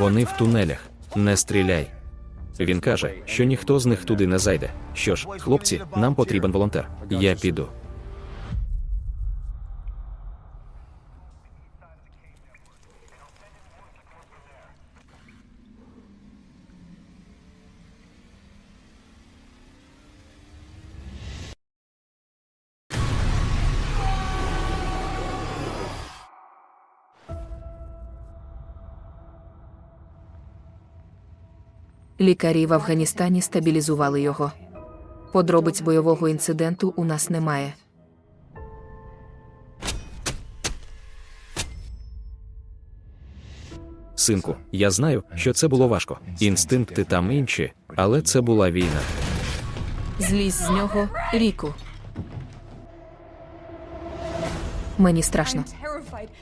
Вони в тунелях. Не стріляй. Він каже, що ніхто з них туди не зайде. Що ж, хлопці, нам потрібен волонтер. Я піду. Лікарі в Афганістані стабілізували його. Подробиць бойового інциденту у нас немає. Синку, я знаю, що це було важко. Інстинкти там інші, але це була війна. Злізь з нього, Ріку. Мені страшно.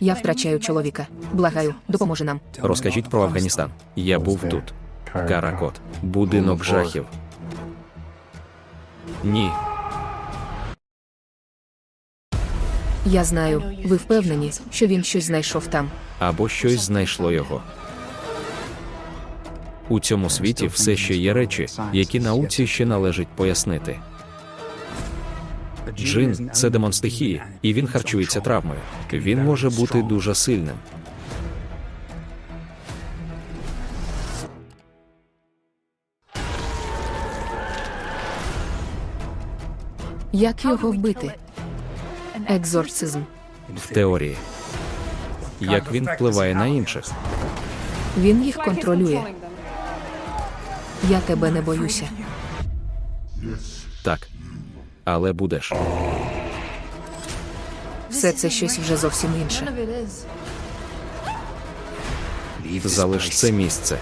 Я втрачаю чоловіка. Благаю, допоможи нам. Розкажіть про Афганістан. Я був тут. Каракот. Будинок жахів. Ні, Я знаю, ви впевнені, що він щось знайшов там. або щось знайшло його. У цьому світі все ще є речі, які науці ще належить пояснити. Джин це демон стихії, і він харчується травмою. Він може бути дуже сильним. Як його вбити? Екзорцизм. В теорії. Як він впливає на інших? Він їх контролює. Я тебе не боюся. Так. Але будеш. Все це щось вже зовсім інше. Залиш це місце.